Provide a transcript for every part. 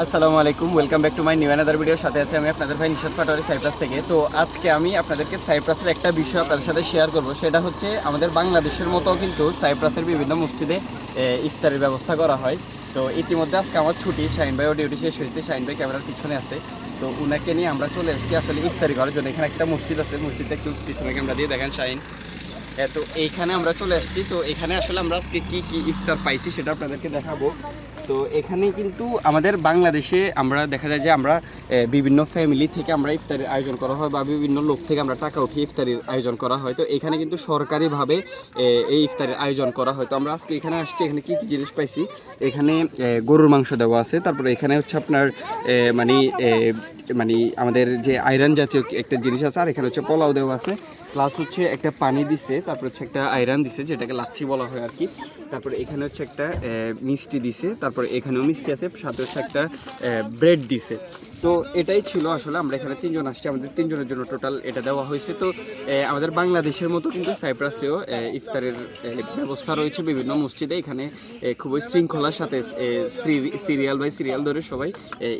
আসসালামু আলাইকুম welcome back to my new another ভিডিওর সাথে আছে আমি আপনাদের ভাই নিশাদ পাটোয়ারি সাইপ্রাস থেকে। তো আজকে আমি আপনাদেরকে সাইপ্রাসের একটা বিষয় আপনাদের সাথে শেয়ার করব। সেটা হচ্ছে আমাদের বাংলাদেশের মতো কিন্তু সাইপ্রাসের বিভিন্ন মসজিদে ইফতারের ব্যবস্থা করা হয়। তো ইতিমধ্যে আজকে আমার ছুটি শাহিন ভাইও ডিউটি শেষ হয়েছে শাহিন ভাই ক্যামেরার পিছনে আছে। তো ওনাকে নিয়ে আমরা চলে এসেছি আসলে ইফতারি করার জন্য। এখানে একটা মসজিদ আছে মসজিদটা একটু পিছনে ক্যামেরা দিয়ে দেখেন শাহিন। এ, তো এইখানে আমরা চলে আসছি তো এখানে আসলে আমরা আজকে কি কি ইফতার পাইছি সেটা আপনাদেরকে দেখাবো। তো এখানে কিন্তু আমাদের বাংলাদেশে আমরা দেখা যায় যে আমরা বিভিন্ন ফ্যামিলি থেকে আমরা ইফতারের আয়োজন করা হয় বা বিভিন্ন লোক থেকে আমরা টাকা উঠিয়ে ইফতারির আয়োজন করা হয়। তো এখানে কিন্তু সরকারিভাবে এই ইফতারের আয়োজন করা হয়। তো আমরা আজকে এখানে আসছি, এখানে কি কি জিনিস পাইছি? এখানে গরুর মাংস দেওয়া আছে। তারপরে এখানে হচ্ছে আপনার মানে মানে আমাদের যে আয়রন জাতীয় একটা জিনিস আছে, আর এখানে হচ্ছে পোলাও দেওয়া আছে। প্লাস হচ্ছে একটা পানি দিছে, তারপর হচ্ছে একটা আয়রন দিছে, যেটাকে লাচ্ছি বলা হয় আর কি তারপরে এখানে হচ্ছে একটা মিষ্টি দিছে, তারপরে এখানেও মিষ্টি আছে, সাথে হচ্ছে একটা ব্রেড দিছে। তো এটাই ছিল আসলে আমরা এখানে তিনজন আসছি, আমাদের তিনজনের জন্য টোটাল এটা দেওয়া হয়েছে। তো আমাদের বাংলাদেশের মতো কিন্তু সাইপ্রাসেও ইফতারের ব্যবস্থা রয়েছে বিভিন্ন মসজিদে। এখানে খুবই শৃঙ্খলার সাথে সিরিয়াল বাই সিরিয়াল ধরে সবাই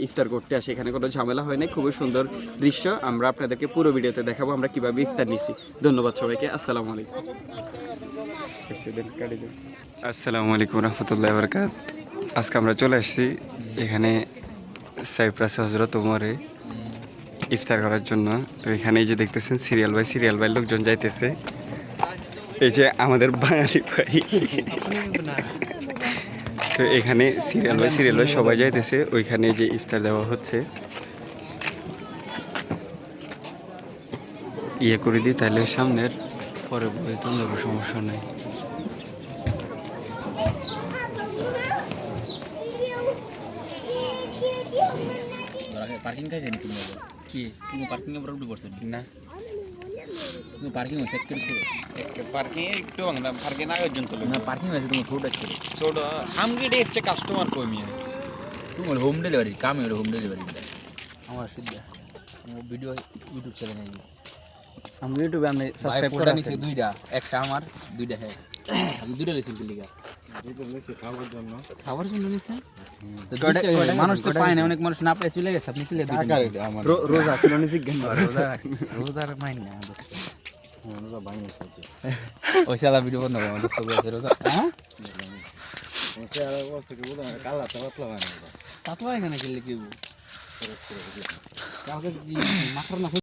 ইফতার করতে আসে। এখানে কোনো ঝামেলা হয় না খুবই সুন্দর দৃশ্য। আমরা আপনাদেরকে পুরো ভিডিওতে দেখাবো, আমরা কীভাবে ইফতার নিছি। ধন্যবাদ সবাইকে, আসসালামু আলাইকুম। আসসালামু আলাইকুম রহমতুল্লাহ বরকাত আজকে আমরা চলে আসছি এখানে সাইপ্রাস হজরত উমরে ইফতার করার জন্য। তো এখানে এই যে দেখতেছেন সিরিয়াল বাই সিরিয়াল বাই লোকজন যাইতেছে। এই যে আমাদের বাঙালি ভাই। তো এখানে সিরিয়াল বাই সিরিয়াল বাই সবাই যাইতেছে। ওইখানে যে ইফতার দেওয়া হচ্ছে। ইয়ে করে দিই, তাহলে সামনের পরে বইতে যাব সমস্যা নেই। পার্কিং খাইছে নাকি তুমি কি? তুমি পার্কিং এর উপরে পড়ছো না। তুমি পার্কিং হয়েছে এক কিলো পার্কিং একটু বাংলা পার্কিং আয়োজন পর্যন্ত না পার্কিং হয়েছে তুমি ফুড করে। সোডা আমগে ডে হচ্ছে কাস্টমার কমি তুমি হোম ডেলিভারি কাম হলো হোম ডেলিভারি আমার সিদ্ধা আমার ভিডিও ইউটিউব চ্যানেলে আমি ইউটিউবে আমি সাবস্ক্রাইব করে নিছি দুইটা একটা আমার দুইটা হ্যাঁ। আমি দুইটা লেছি লিগা খাবার জন্য নিছে তো কয়টা- দুইটা- কয়টা মানুষ তো পায় না অনেক মানুষ না পেয়ে চলে গেছে আপনি চলে রোজা ছিল না জিজ্ঞেস রোজা রোজার মাইন না দোস্ত। ওই শালা ভিডিও বন্ধ করে দোস্ত বলেছে রোজা। হ্যাঁ? কি কালকে মাত্র না